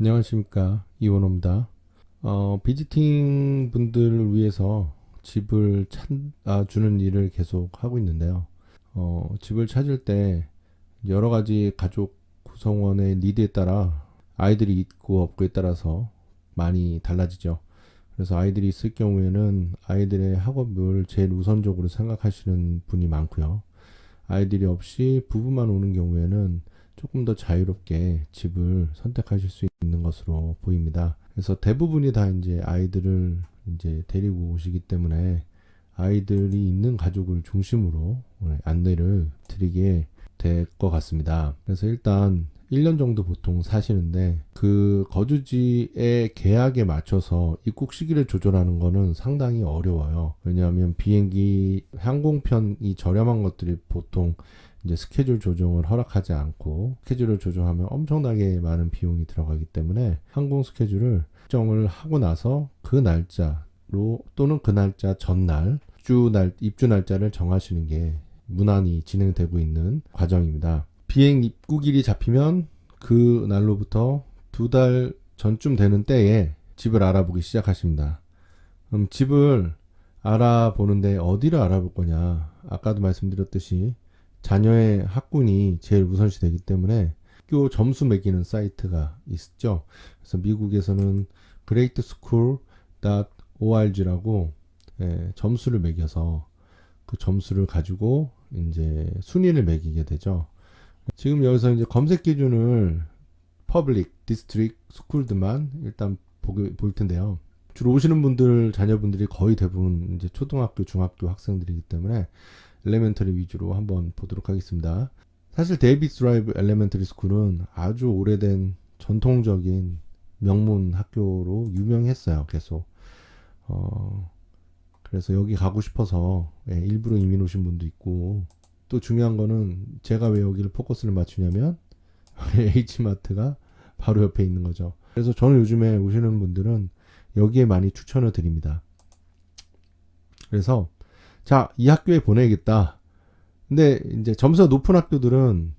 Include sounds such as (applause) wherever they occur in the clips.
안녕하십니까 이원호입니다. 어, 비지팅 분들을 위해서 집을 찾아주는 일을 계속 하고 있는데요. 어, 집을 찾을 때 여러 가지 가족 구성원의 니드에 따라 아이들이 있고 없고에 따라서 많이 달라지죠. 그래서 아이들이 있을 경우에는 아이들의 학업을 제일 우선적으로 생각하시는 분이 많고요. 아이들이 없이 부부만 오는 경우에는 조금 더 자유롭게 집을 선택하실 수 있는 것으로 보입니다. 그래서 대부분이 다 이제 아이들을 이제 데리고 오시기 때문에 아이들이 있는 가족을 중심으로 안내를 드리게 될 것 같습니다. 그래서 일단 1년 정도 보통 사시는데 그 거주지의 계약에 맞춰서 입국 시기를 조절하는 거는 상당히 어려워요. 왜냐하면 비행기 항공편이 저렴한 것들이 보통 이제 스케줄 조정을 허락하지 않고 스케줄을 조정하면 엄청나게 많은 비용이 들어가기 때문에 항공 스케줄을 결정을 하고 나서 그 날짜로 또는 그 날짜 전날 입주 날 입주 날짜를 정하시는 게 무난히 진행되고 있는 과정입니다. 비행 입국일이 잡히면 그 날로부터 두 달 전쯤 되는 때에 집을 알아보기 시작하십니다. 그럼 집을 알아보는데 어디를 알아볼 거냐? 아까도 말씀드렸듯이 자녀의 학군이 제일 우선시 되기 때문에 학교 점수 매기는 사이트가 있죠. 그래서 미국에서는 Great School org라고 예, 점수를 매겨서 그 점수를 가지고 이제 순위를 매기게 되죠. 지금 여기서 이제 검색 기준을 Public, District, School만 일단 보게, 볼 텐데요. 주로 오시는 분들 자녀분들이 거의 대부분 이제 초등학교, 중학교 학생들이기 때문에 엘레멘터리 위주로 한번 보도록 하겠습니다. 사실 데이비스 드라이브 엘레멘터리 스쿨은 아주 오래된 전통적인 명문 학교로 유명했어요. 계속. 어, 그래서 여기 가고 싶어서 예, 일부러 이민 오신 분도 있고 또 중요한 거는 제가 왜 여기를 포커스를 맞추냐면 (laughs) H마트가 바로 옆에 있는 거죠. 그래서 저는 요즘에 오시는 분들은 여기에 많이 추천을 드립니다. 그래서 자, 이 학교에 보내야겠다. 근데 이제 점수가 높은 학교들은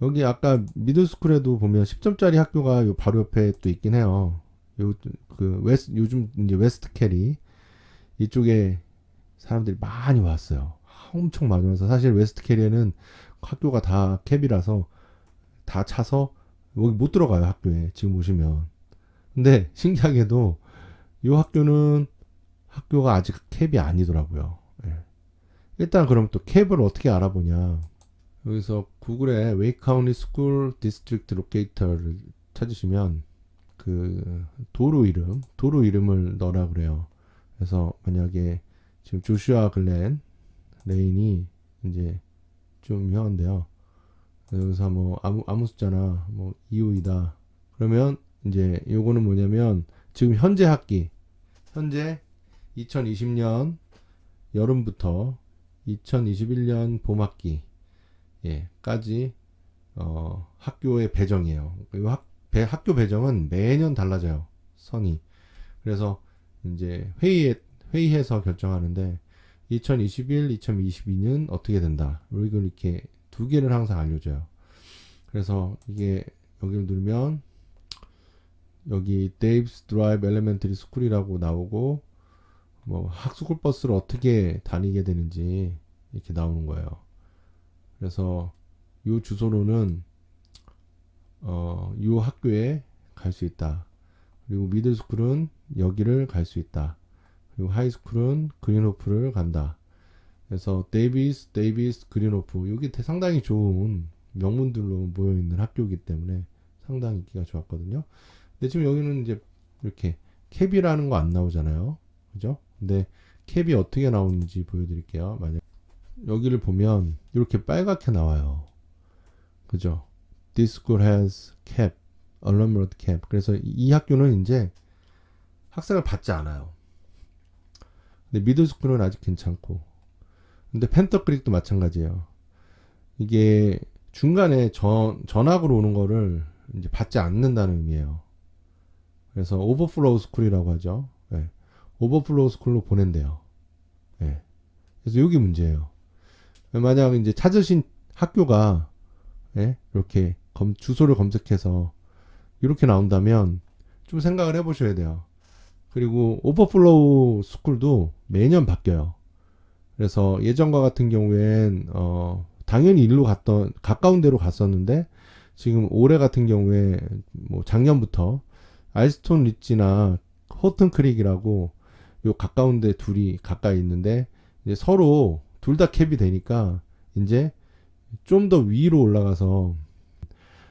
여기 아까 미들스쿨에도 보면 10점짜리 학교가 요 바로 옆에 또 있긴 해요. 요 그 웨스 요즘 이제 웨스트 캐리 이쪽에 사람들이 많이 왔어요. 엄청 많이 와서 사실 웨스트 캐리에는 학교가 다 캡이라서 다 차서 여기 못 들어가요 학교에 지금 오시면. 근데 신기하게도 이 학교는 학교가 아직 캡이 아니더라고요. 예. 일단 그럼 또 캡을 어떻게 알아보냐? 여기서 구글에 웨이크 카운티 스쿨 디스트릭트 로케이터를 찾으시면 그 도로 이름, 도로 이름을 넣으라 그래요. 그래서 만약에 지금 조슈아 글렌 레인이 이제 좀 이상한데요. 여기서 뭐 아무 아무 숫자나 뭐 2호이다. 그러면 이제 요거는 뭐냐면 지금 현재 학기 현재 2020년 여름부터 2021년 봄학기 예,까지 어, 학교의 배정이에요. 이 학, 배, 학교 배정은 매년 달라져요. 선이. 그래서 이제 회의에 회의해서 결정하는데 2021, 2022는 어떻게 된다. 이걸 이렇게 두 개를 항상 알려줘요. 그래서 이게 여기를 누르면 여기 데이브스 드라이브 엘레멘터리 스쿨이라고 나오고 뭐 학스쿨 버스를 어떻게 다니게 되는지 이렇게 나오는 거예요. 그래서 이 주소로는 어, 이 학교에 갈 수 있다. 그리고 미들스쿨은 여기를 갈 수 있다. 그리고 하이스쿨은 그린호프를 간다. 그래서 데이비스, 데이비스, 그린호프 여기 상당히 좋은 명문들로 모여 있는 학교이기 때문에 상당히 인기가 좋았거든요. 근데 지금 여기는 이제 이렇게 캡이라는 거 안 나오잖아요. 그죠? 근데 캡이 어떻게 나오는지 보여드릴게요. 만약 여기를 보면 이렇게 빨갛게 나와요. 그죠? This school has cap, unlimited cap. 그래서 이 학교는 이제 학생을 받지 않아요. 근데 미들스쿨은 아직 괜찮고. 근데 펜터크릭도 마찬가지예요. 이게 중간에 전, 전학으로 오는 거를 이제 받지 않는다는 의미예요. 그래서 오버플로우 스쿨이라고 하죠. 네. 오버플로우 스쿨로 보낸대요. 네. 그래서 여기 문제예요. 만약 이제 찾으신 학교가 예? 이렇게 검, 주소를 검색해서 이렇게 나온다면 좀 생각을 해보셔야 돼요. 그리고 오버플로우 스쿨도 매년 바뀌어요. 그래서 예전과 같은 경우엔 어 당연히 일로 갔던 가까운 데로 갔었는데 지금 올해 같은 경우에 뭐 작년부터 알스톤 리치나 호튼 크릭이라고 요 가까운데 둘이 가까이 있는데 서로 둘 다 캡이 되니까 이제 좀 더 위로 올라가서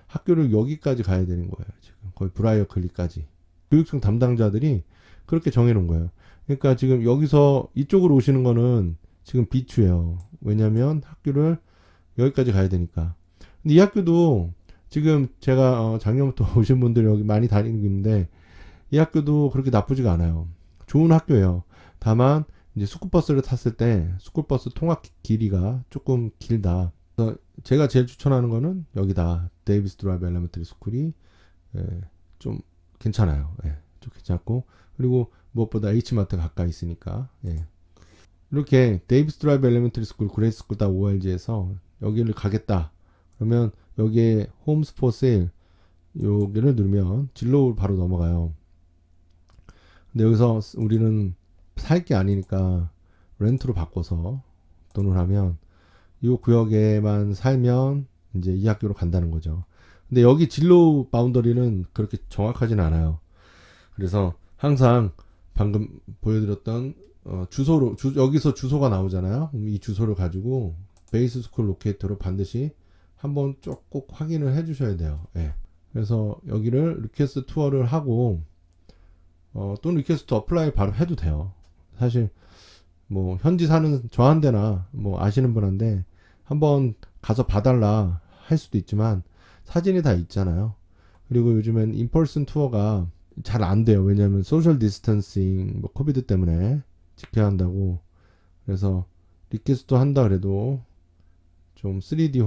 학교를 여기까지 가야 되는 거예요. 지금 거의 브라이어 클리까지 교육청 담당자들이 그렇게 정해놓은 거예요. 그러니까 지금 여기서 이쪽으로 오시는 거는 지금 비추예요. 왜냐하면 학교를 여기까지 가야 되니까. 근데 이 학교도 지금 제가 어, 작년부터 (laughs) 오신 분들 여기 많이 다니고 있는데 이 학교도 그렇게 나쁘지가 않아요. 좋은 학교예요. 다만 이제 스쿨버스를 탔을 때 스쿨버스 통학 길이가 조금 길다. 그래서 제가 제일 추천하는 거는 여기다 데이비스 드라이브 엘레멘터리 스쿨이 예, 좀 괜찮아요. 예, 좀 괜찮고 그리고 무엇보다 H마트 가까이 있으니까 예. 이렇게 데이비스 드라이브 엘레멘터리 스쿨 그레이스 스쿨 다 ORG에서 여기를 가겠다. 그러면 여기에 홈 스 포 세일 여기를 누르면 진로를 바로 넘어가요. 근데 여기서 우리는 살 게 아니니까 렌트로 바꿔서 돈을 하면 이 구역에만 살면 이제 이 학교로 간다는 거죠. 근데 여기 진로 바운더리는 그렇게 정확하진 않아요. 그래서 항상 방금 보여드렸던 어, 주소로 주, 여기서 주소가 나오잖아요. 이 주소를 가지고 베이스 스쿨 로케이터로 반드시 한번 쭉 꼭 확인을 해주셔야 돼요. 예. 그래서 여기를 리퀘스트 투어를 하고 어, 또는 리퀘스트 어플라이 바로 해도 돼요. 사실 뭐 현지 사는 저한테나 뭐 아시는 분한테 한번 가서 봐달라 할 수도 있지만 사진이 다 있잖아요. 그리고 요즘엔 인펄슨 투어가 잘 안 돼요. 왜냐하면 소셜 디스턴싱 뭐 코비드 때문에 지켜야 한다고. 그래서 리퀘스트 한다 그래도 좀 3D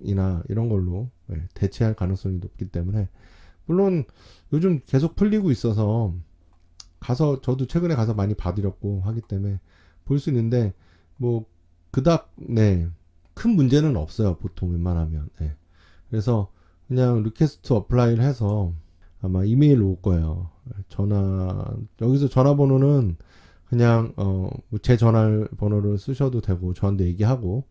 홈이나 이런 걸로 예, 대체할 가능성이 높기 때문에 물론 요즘 계속 풀리고 있어서 가서 저도 최근에 가서 많이 봐드렸고 하기 때문에 볼 수 있는데 뭐 그닥 네 큰 문제는 없어요 보통 웬만하면. 네. 그래서 그냥 리퀘스트 어플라이를 해서 아마 이메일로 올 거예요. 전화 여기서 전화번호는 그냥 어 제 전화번호를 쓰셔도 되고 저한테 얘기하고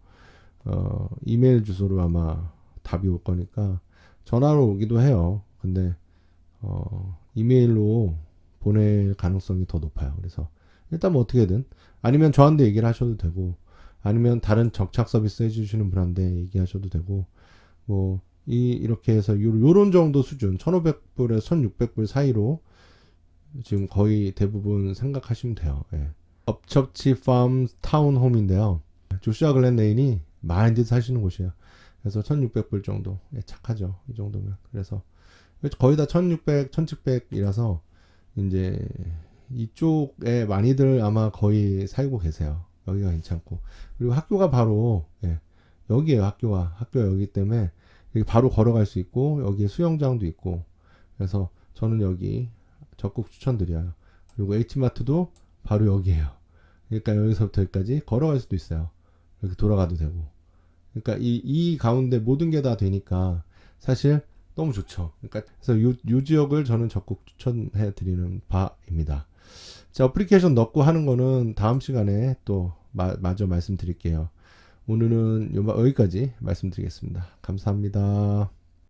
어 이메일 주소로 아마 답이 올 거니까 전화로 오기도 해요 근데 어 이메일로 보낼 가능성이 더 높아요. 그래서 일단 뭐 어떻게든 아니면 저한테 얘기를 하셔도 되고 아니면 다른 적착 서비스 해주시는 분한테 얘기하셔도 되고 뭐 이 이렇게 해서 요, 요런 정도 수준 1,500불에서 1,600불 사이로 지금 거의 대부분 생각하시면 돼요. 예. 업첩치 팜 타운홈인데요. 조슈아 글렌 레인이 많이들 사시는 곳이에요. 그래서 1,600불 정도 예, 착하죠. 이 정도면 그래서 거의 다 1,600, 1,700이라서 이제 이쪽에 많이들 아마 거의 살고 계세요. 여기가 괜찮고 그리고 학교가 바로 예, 여기에요. 학교가 학교가 여기 때문에 여기 바로 걸어갈 수 있고 여기에 수영장도 있고 그래서 저는 여기 적극 추천드려요. 그리고 H마트도 바로 여기에요. 그러니까 여기서부터 여기까지 걸어갈 수도 있어요. 이렇게 돌아가도 되고. 그러니까 이, 이 가운데 모든 게 다 되니까 사실 너무 좋죠. 그러니까 그래서 요, 요 지역을 저는 적극 추천해 드리는 바입니다. 자, 어플리케이션 넣고 하는 거는 다음 시간에 또 마, 마저 말씀드릴게요. 오늘은 요, 여기까지 말씀드리겠습니다. 감사합니다.